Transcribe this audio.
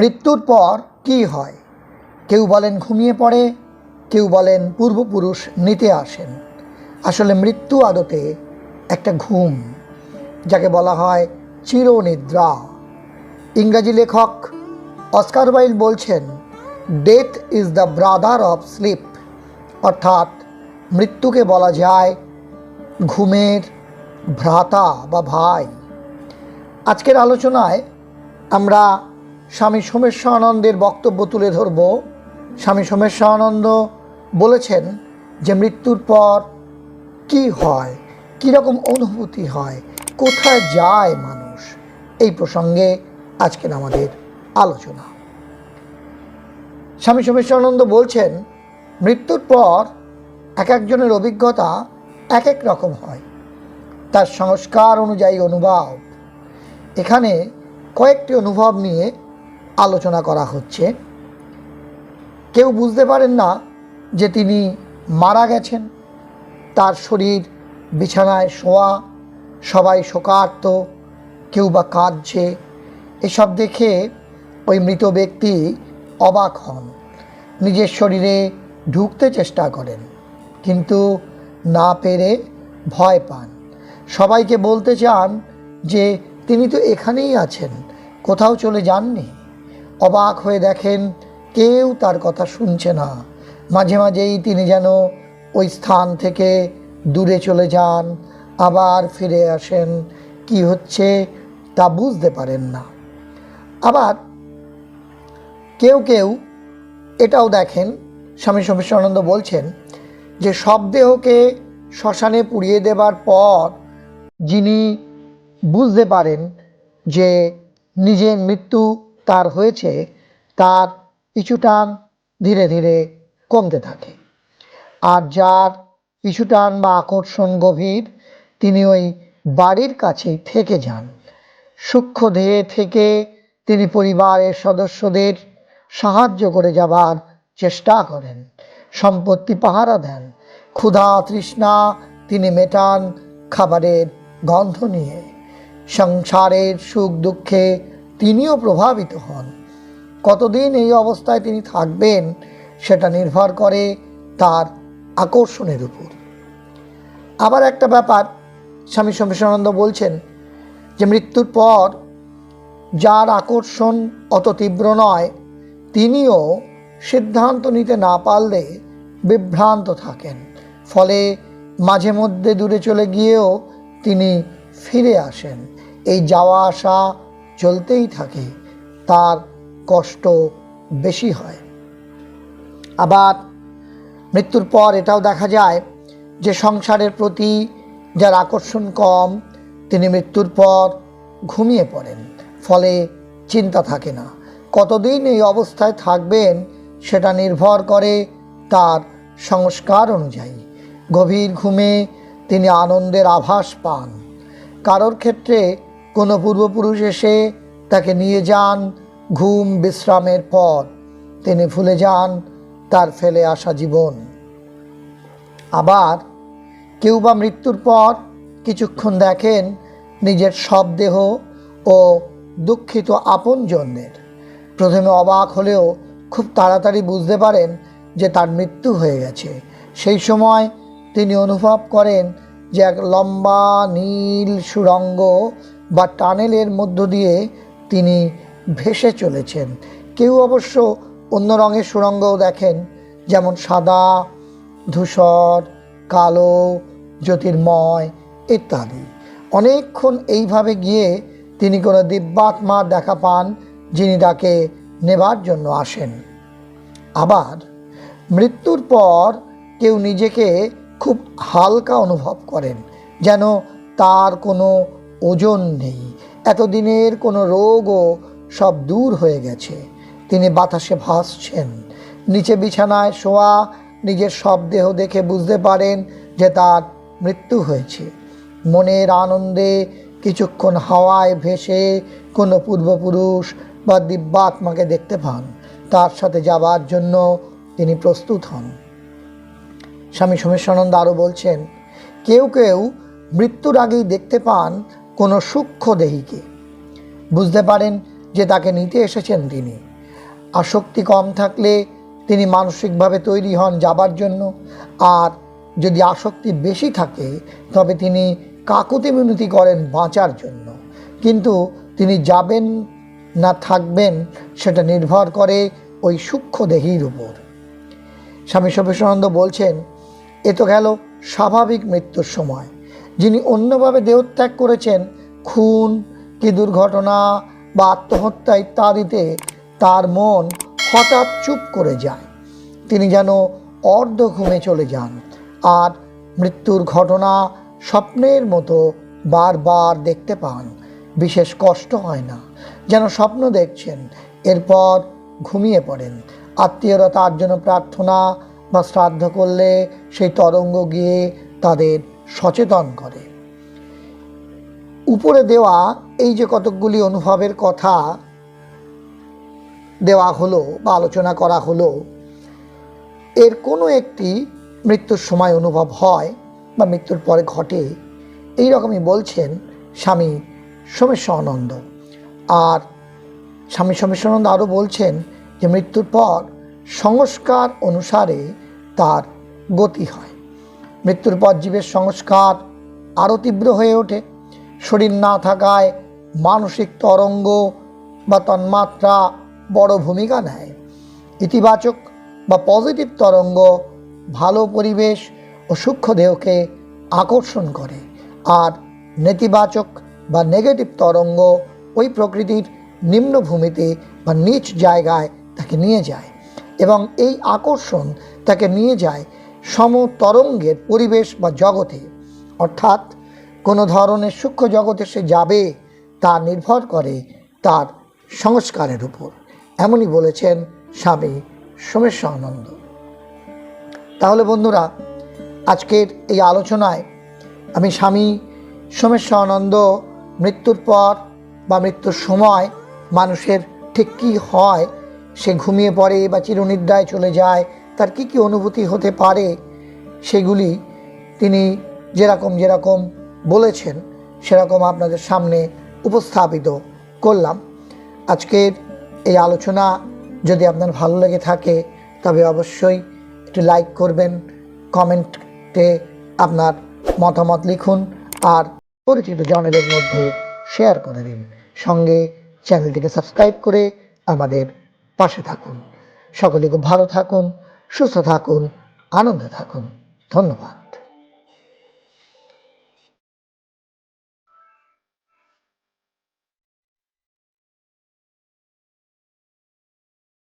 মৃত্যুর পর কি হয়? কেউ বলেন ঘুমিয়ে পড়ে, কেউ বলেন পূর্বপুরুষ নিতে আসেন। আসলে মৃত্যু আদতে একটা ঘুম, যাকে বলা হয় চিরনিদ্রা। ইংরাজি লেখক অস্কার ওয়াইল্ড বলছেন death is the brother of sleep অর্থাৎ মৃত্যুকে বলা যায় ঘুমের ভ্রাতা বা ভাই। আজকের আলোচনায় আমরা স্বামী সোমেশ্বরানন্দের বক্তব্য তুলে ধরব। স্বামী সোমেশ্বরানন্দ বলেছেন যে মৃত্যুর পর কি হয়, কীরকম অনুভূতি হয়, কোথায় যায় মানুষ? এই প্রসঙ্গে আজকের আমাদের আলোচনা। স্বামী সোমেশ্বরানন্দ বলছেন, মৃত্যুর পর এক একজনের অভিজ্ঞতা এক এক রকম হয়। তার সংস্কার অনুযায়ী অনুভব। এখানে কয়েকটি অনুভব নিয়ে আলোচনা করা হচ্ছে। কেউ বুঝতে পারেন না যে তিনি মারা গেছেন। তার শরীর বিছানায় শোয়া, সবাই শোকার্ত, কেউ বা কাঁদছে। এসব দেখে ওই মৃত ব্যক্তি অবাক হন। নিজের শরীরে ঢুকতে চেষ্টা করেন, কিন্তু না পেরে ভয় পান। সবাইকে বলতে চান যে, তিনি তো এখানেই আছেন, কোথাও চলে যাননি। অবাক হয়ে দেখেন কেউ তার কথা শুনছে না। মাঝে মাঝেই তিনি যেন ওই স্থান থেকে দূরে চলে যান, আবার ফিরে আসেন। কি হচ্ছে তা বুঝতে পারেন না। আবার কেউ কেউ এটাও দেখেন, স্বামী সোমেশ্বরানন্দ বলছেন যে সব দেহকে শ্মশানে পুড়িয়ে দেবার পর যিনি বুঝতে পারেন যে নিজের মৃত্যু তার হয়েছে, তার পিছুটান ধীরে ধীরে কমতে থাকে। আর যার পিছুটান বা আকর্ষণ গভীর, তিনি ওই বাড়ির কাছেই থেকে যান। সূক্ষ্ম দেহে থেকে তিনি পরিবারের সদস্যদের সাহায্য করে যাবার চেষ্টা করেন। সম্পত্তি পাহারা দেন। ক্ষুধা তৃষ্ণা তিনি মেটান খাবারের গন্ধ নিয়ে। সংসারের সুখ দুঃখে তিনিও প্রভাবিত হন। কতদিন এই অবস্থায় তিনি থাকবেন সেটা নির্ভর করে তার আকর্ষণের উপর। আবার একটা ব্যাপার, স্বামী সোমেশ্বরানন্দ বলছেন যে মৃত্যুর পর যার আকর্ষণ অত তীব্র নয়, তিনিও সিদ্ধান্ত নিতে না পারলে বিভ্রান্ত থাকেন। ফলে মাঝে মধ্যে দূরে চলে গিয়েও তিনি ফিরে আসেন। এই যাওয়া আসা চলতেই থাকে, তার কষ্ট বেশি হয়। আবার মৃত্যুর পর এটাও দেখা যায় যে সংসারের প্রতি যার আকর্ষণ কম, তিনি মৃত্যুর পর ঘুমিয়ে পড়েন, ফলে চিন্তা থাকে না। কতদিন এই অবস্থায় থাকবেন সেটা নির্ভর করে তার সংস্কার অনুযায়ী। গভীর ঘুমে তিনি আনন্দের আভাস পান। কারোর ক্ষেত্রে কোনো পূর্বপুরুষ এসে তাকে নিয়ে যান ঘুম বিশ্রামের পর। তিনি ভুলে যান, তার ফেলে আসা জীবন। আবার কেউ বা মৃত্যুর পর কিছুক্ষণ দেখেন নিজের সব দেহ ও দুঃখিত আপনজনদের। প্রথমে অবাক হলেও খুব তাড়াতাড়ি বুঝতে পারেন যে তার মৃত্যু হয়ে গেছে। সেই সময় তিনি অনুভব করেন যে এক লম্বা নীল সুড়ঙ্গ বা টানেলের মধ্য দিয়ে তিনি ভেসে চলেছেন। কেউ অবশ্য অন্য রঙের সুড়ঙ্গও দেখেন, যেমন সাদা, ধূসর, কালো, জ্যোতির্ময় ইত্যাদি। অনেকক্ষণ এইভাবে গিয়ে তিনি কোনো দিব্যাত্মার দেখা পান যিনি তাকে নেবার জন্য আসেন। আবার মৃত্যুর পর কেউ নিজেকে খুব হালকা অনুভব করেন, যেন তার কোনো ওজন নেই। এতদিনের কোনো রোগও সব দূর হয়ে গেছে। তিনি বাতাসে ভাসছেন। নিচে বিছানায় শোয়া নিজের সব দেহ দেখে বুঝতে পারেন যে তার মৃত্যু হয়েছে। মনের আনন্দে কিছুক্ষণ হাওয়ায় ভেসে কোনো পূর্বপুরুষ বা দিব্যাত্মাকে দেখতে পান। তার সাথে যাবার জন্য তিনি প্রস্তুত হন। স্বামী সোমেশ্বরানন্দ আরও বলছেন, কেউ কেউ মৃত্যুর আগেই দেখতে পান কোনো সূক্ষ্ম দেহীকে। বুঝতে পারেন যে তাকে নিতে এসেছেন তিনি। আসক্তি কম থাকলে তিনি মানসিকভাবে তৈরি হন যাবার জন্য। আর যদি আসক্তি বেশি থাকে, তবে তিনি কাকুতি মিনতি করেন বাঁচার জন্য। কিন্তু তিনি যাবেন না থাকবেন, সেটা নির্ভর করে ওই সূক্ষ্ম দেহির উপর। স্বামী সবেশানন্দ বলছেন, এ তো গেল স্বাভাবিক মৃত্যুর সময়। যিনি অন্যভাবে দেহত্যাগ করেছেন, খুন কি দুর্ঘটনা বা আত্মহত্যা ইত্যাদিতে তার মন হঠাৎ চুপ করে যায়। তিনি যেন অর্ধ ঘুমে চলে যান আর মৃত্যুর ঘটনা স্বপ্নের মতো বারবার দেখতে পান। বিশেষ কষ্ট হয় না, যেন স্বপ্ন দেখছেন, এরপর ঘুমিয়ে পড়েন। আত্মীয়রা তার জন্য প্রার্থনা বা শ্রাদ্ধ করলে সেই তরঙ্গ গিয়ে তাদের সচেতন করে। উপরে দেওয়া এই যে কতকগুলি অনুভবের কথা দেওয়া হলো বা আলোচনা করা হলো, এর কোনো একটি মৃত্যুর সময় অনুভব হয় বা মৃত্যুর পরে ঘটে এই রকমই বলছেন স্বামী সোমেশ্বরানন্দ। আর স্বামী সোমেশ্বরানন্দ আরও বলছেন যে মৃত্যুর পর সংস্কার অনুসারে তার গতি হয়। মৃত্যুর পর জীবের সংস্কার আরও তীব্র হয়ে ওঠে। শরীর না থাকায় মানসিক তরঙ্গ বা তন্মাত্রা বড় ভূমিকা নেয়। ইতিবাচক বা পজিটিভ তরঙ্গ ভালো পরিবেশ ও সূক্ষ্ম দেহকে আকর্ষণ করে আর নেতিবাচক বা নেগেটিভ তরঙ্গ ওই প্রকৃতির নিম্নভূমিতে বা নিচ জায়গায় তাকে নিয়ে যায় এবং এই আকর্ষণ তাকে নিয়ে যায় সমতরঙ্গের পরিবেশ বা জগতে, অর্থাৎ কোনো ধরনের সূক্ষ্ম জগতে সে যাবে তা নির্ভর করে তার সংস্কারের উপর। এমনই বলেছেন স্বামী সোমেশ্বরানন্দ। তাহলে বন্ধুরা, আজকের এই আলোচনায় আমি স্বামী সোমেশ্বরানন্দ, মৃত্যুর পর বা মৃত্যুর সময় মানুষের ঠিক কী হয়, সে ঘুমিয়ে পড়ে বা চিরনিদ্রায় চলে যায় তার কি কি অনুভূতি হতে পারে সেগুলি তিনি যেরকম যেরকম বলেছেন, সেরকম আপনাদের সামনে উপস্থাপিত করলাম। আজকের এই আলোচনা যদি আপনার ভালো লেগে থাকে, তবে অবশ্যই একটু লাইক করবেন, কমেন্টে আপনার মতামত লিখুন, আর পরিচিত জনেদের মধ্যে শেয়ার করে দিন। সঙ্গে চ্যানেলটিকে সাবস্ক্রাইব করে আমাদের পাশে থাকুন। সকলে খুব ভালো থাকুন সুস্থ থাকুন আনন্দে থাকুন। ধন্যবাদ।